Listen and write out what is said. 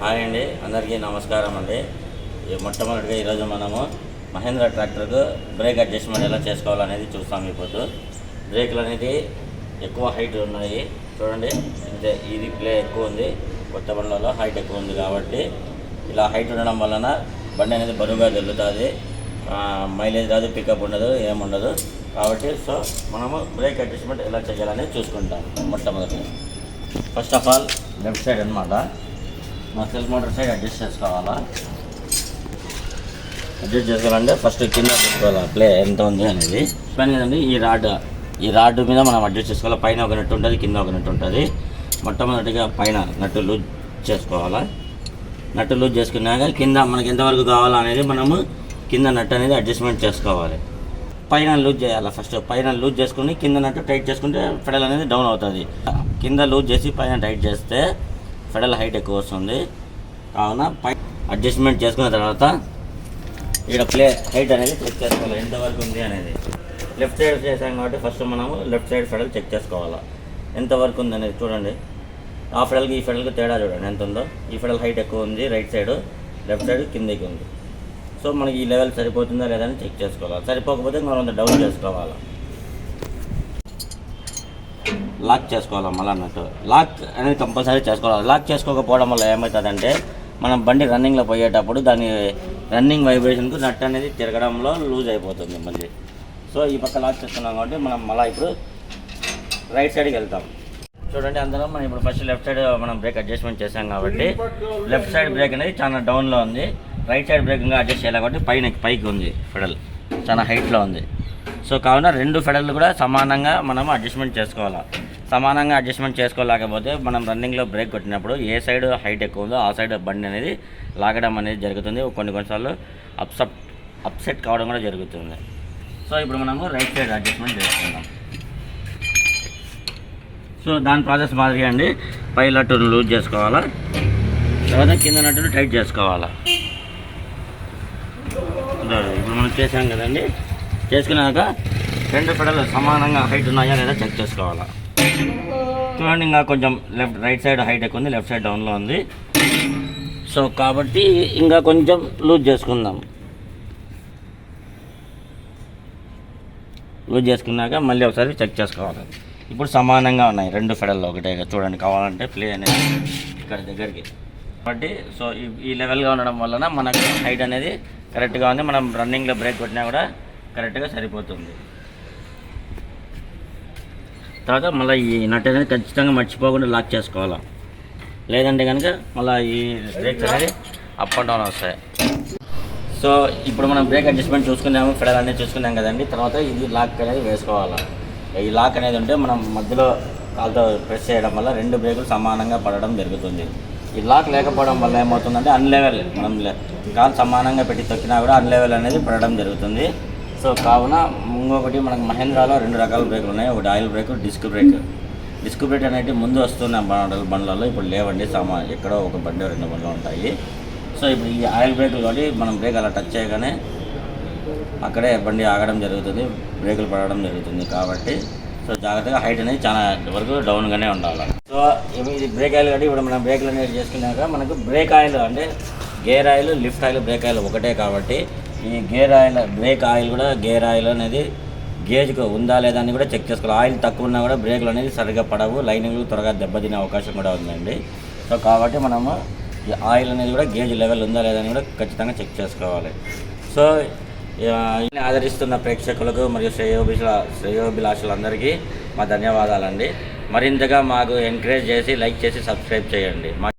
Hi అండి అందరికీ నమస్కారం అండి. ఈ మొట్టమొదటిగా ఈరోజు మనము మహేంద్ర ట్రాక్టర్కు బ్రేక్ అడ్జస్ట్మెంట్ ఎలా చేసుకోవాలనేది చూస్తాం ఇప్పుడు. బ్రేకులు అనేది ఎక్కువ హైట్ ఉన్నాయి. చూడండి అంటే ఇది ప్లే ఎక్కువ ఉంది. కొత్త బండ్లలో హైట్ ఎక్కువ ఉంది కాబట్టి ఇలా హైట్ ఉండడం వలన బండి అనేది బరువుగా జల్లుతుంది. మైలేజ్ రాదు పికప్ ఉండదు ఏముండదు కాబట్టి సో మనము బ్రేక్ అడ్జస్ట్మెంట్ ఎలా చేయాలనేది చూసుకుంటాం మొట్టమొదటి first of all left side అనమాట మా మోటార్ సైడ్ అడ్జస్ట్ చేసుకోవాలా? అడ్జస్ట్ చేసుకోవాలంటే ఫస్ట్ కింద పెట్టుకోవాలా? ప్లే ఎంత ఉంది అనేది. పని కదండి ఈ రాడ్ ఈ రాడ్ మీద మనం అడ్జస్ట్ చేసుకోవాలి? పైన ఒక నట్టు ఉంటుంది కింద ఒక నట్టు ఉంటుంది. మొట్టమొదటిగా పైన నట్టు లూజ్ చేసుకోవాలా? నట్టు లూజ్ చేసుకున్నాక కింద మనకి ఎంతవరకు కావాలా అనేది మనము కింద నట్టు అనేది అడ్జస్ట్మెంట్ చేసుకోవాలి. పైన లూజ్ చేయాలి ఫస్ట్ పైన లూజ్ చేసుకుని కింద నట్టు టైట్ చేసుకుంటే ఫెడల్ అనేది డౌన్ అవుతుంది. కింద లూజ్ చేసి పైన టైట్ చేస్తే ఫెడల్ హైట్ ఎక్కువ వస్తుంది. కావున పై అడ్జస్ట్మెంట్ చేసుకున్న తర్వాత ఇక్కడ ప్లే హైట్ అనేది చెక్ చేసుకోవాలి. ఎంతవరకు ఉంది అనేది. లెఫ్ట్ సైడ్ చేసాం కాబట్టి ఫస్ట్ మనము లెఫ్ట్ సైడ్ ఫెడల్ చెక్ చేసుకోవాలా. ఎంతవరకు ఉంది అనేది చూడండి. ఆ ఫెడల్కి ఈ ఫెడల్కి తేడా చూడండి. ఎంత ఉందో. ఈ ఫెడల్ హైట్ ఎక్కువ ఉంది. రైట్ సైడ్ లెఫ్ట్ సైడ్ కిందకి ఉంది. సో మనకి ఈ లెవెల్ సరిపోతుందా లేదా అని చెక్ చేసుకోవాలి. సరిపోకపోతే మనం అంత డౌన్ చేసుకోవాలి. లాక్ చేసుకోవాలి మళ్ళీ అన్నట్టు. లాక్ అనేది కంపల్సరీ చేసుకోవాలి. లాక్ చేసుకోకపోవడం వల్ల ఏమవుతుందంటే మనం బండి రన్నింగ్లో పోయేటప్పుడు దాని రన్నింగ్ వైబ్రేషన్కు నట్ అనేది తిరగడంలో లూజ్ అయిపోతుంది మళ్ళీ సో ఈ పక్క లాక్ చేసుకున్నాం కాబట్టి మనం మళ్ళీ ఇప్పుడు రైట్ సైడ్కి వెళ్తాం. చూడండి అందులో మనం ఇప్పుడు ఫస్ట్ లెఫ్ట్ సైడ్ మనం బ్రేక్ అడ్జస్ట్మెంట్ చేసాం కాబట్టి లెఫ్ట్ సైడ్ బ్రేక్ అనేది చాలా డౌన్లో ఉంది. రైట్ సైడ్ బ్రేక్ ఇంకా అడ్జస్ట్ చేయాలి కాబట్టి పైన పైకి ఉంది ఫెడల్. చాలా హైట్లో ఉంది. సో కావున రెండు ఫెడల్ కూడా సమానంగా మనం అడ్జస్ట్మెంట్ చేసుకోవాలి. సమానంగా అడ్జస్ట్మెంట్ చేసుకోలేకపోతే మనం రన్నింగ్లో బ్రేక్ కొట్టినప్పుడు ఏ సైడ్ హైట్ ఎక్కువ ఉందో ఆ సైడ్ బండి అనేది లాగడం అనేది జరుగుతుంది. కొన్ని కొన్నిసార్లు అప్సెట్ అప్సెట్ కావడం కూడా జరుగుతుంది. సో ఇప్పుడు మనము రైట్ సైడ్ అడ్జస్ట్మెంట్ చేసుకుందాం. సో దాని ప్రాసెస్ మాదిరిగా అండి పై లట్టును లూజ్ చేసుకోవాలా? తర్వాత కింద నట్టును టైట్ చేసుకోవాలా? ఇప్పుడు మనం చేసాం కదండి. చేసుకున్నాక రెండు పెడలు సమానంగా హైట్ ఉన్నాయా లేదా చెక్ చేసుకోవాలా? చూడండి ఇంకా కొంచెం లెఫ్ట్ రైట్ సైడ్ హైట్ ఎక్కువ ఉంది లెఫ్ట్ సైడ్ డౌన్లో ఉంది. సో కాబట్టి ఇంకా కొంచెం లూజ్ చేసుకుందాం. లూజ్ చేసుకున్నాక మళ్ళీ ఒకసారి చెక్ చేసుకోవాలి. ఇప్పుడు సమానంగా ఉన్నాయి రెండు ఫెడల్లో ఒకటే చూడండి కావాలంటే ప్లే అనేది ఇక్కడ దగ్గరికి. కాబట్టి సో ఈ- ఈ లెవెల్గా ఉండడం వలన మనకు హైట్ అనేది కరెక్ట్గా ఉంది. మనం రన్నింగ్లో బ్రేక్ కొట్టినా కూడా కరెక్ట్గా సరిపోతుంది. తర్వాత మళ్ళీ ఈ నట్ అనేది ఖచ్చితంగా మర్చిపోకుండా లాక్ చేసుకోవాలి. లేదంటే కనుక మళ్ళీ ఈ బ్రేక్స్ అనేది అప్ అండ్ డౌన్ వస్తాయి. సో ఇప్పుడు మనం బ్రేక్ అడ్జస్ట్మెంట్ చూసుకున్నాము ఫెడల్ అనేది చూసుకున్నాం కదండి. తర్వాత ఇది లాక్ అనేది వేసుకోవాలి. ఈ లాక్ అనేది ఉంటే మనం మధ్యలో కాలుతో ప్రెస్ చేయడం వల్ల రెండు బ్రేకులు సమానంగా పడడం జరుగుతుంది. ఈ లాక్ లేకపోవడం వల్ల ఏమవుతుందంటే అన్లెవెల్ మనం కాలు సమానంగా పెట్టి తొక్కినా కూడా అన్లెవెల్ అనేది పడడం జరుగుతుంది. సో కావున ఇంకొకటి మనకు మహేంద్రాలో రెండు రకాల బ్రేకులు ఉన్నాయి. ఒకటి oil brake disc brake. Disc brake అనేది ముందు వస్తున్న మోడల్ బండ్లలో ఇప్పుడు లేవండి. సమా ఎక్కడో ఒక బండి రెండు బండ్లు ఉంటాయి. సో ఇప్పుడు ఈ ఆయిల్ బ్రేకులు కాబట్టి మనం బ్రేక్ అలా టచ్ చేయగానే అక్కడే బండి ఆగడం జరుగుతుంది బ్రేకులు పడడం జరుగుతుంది కాబట్టి. సో జాగ్రత్తగా హైట్ అనేది చాలా వరకు డౌన్గానే ఉండాలి. సో ఇది బ్రేక్ ఆయిల్ కాబట్టి ఇప్పుడు మనం బ్రేకులు అనేది చేసుకున్నాక మనకు బ్రేక్ ఆయిల్ అంటే gear oil lift oil brake oil ఒకటే కాబట్టి ఈ గేర్ ఆయిల్ బ్రేక్ ఆయిల్ కూడా గేర్ ఆయిల్ అనేది గేజ్కు ఉందా లేదా అని కూడా చెక్ చేసుకోవాలి. ఆయిల్ తక్కువ ఉన్నా కూడా బ్రేకులు అనేది సరిగ్గా పడవు. లైనింగ్లు త్వరగా దెబ్బతినే అవకాశం కూడా ఉందండి. సో కాబట్టి మనము ఈ ఆయిల్ అనేది కూడా గేజ్ లెవెల్ ఉందా లేదా అని కూడా ఖచ్చితంగా చెక్ చేసుకోవాలి. సో ఆదరిస్తున్న ప్రేక్షకులకు మరియు శ్రేయోభిల శ్రేయోభిలాషులందరికీ మా ధన్యవాదాలండి. మరింతగా మాకు ఎంకరేజ్ చేసి లైక్ చేసి సబ్స్క్రైబ్ చేయండి. మా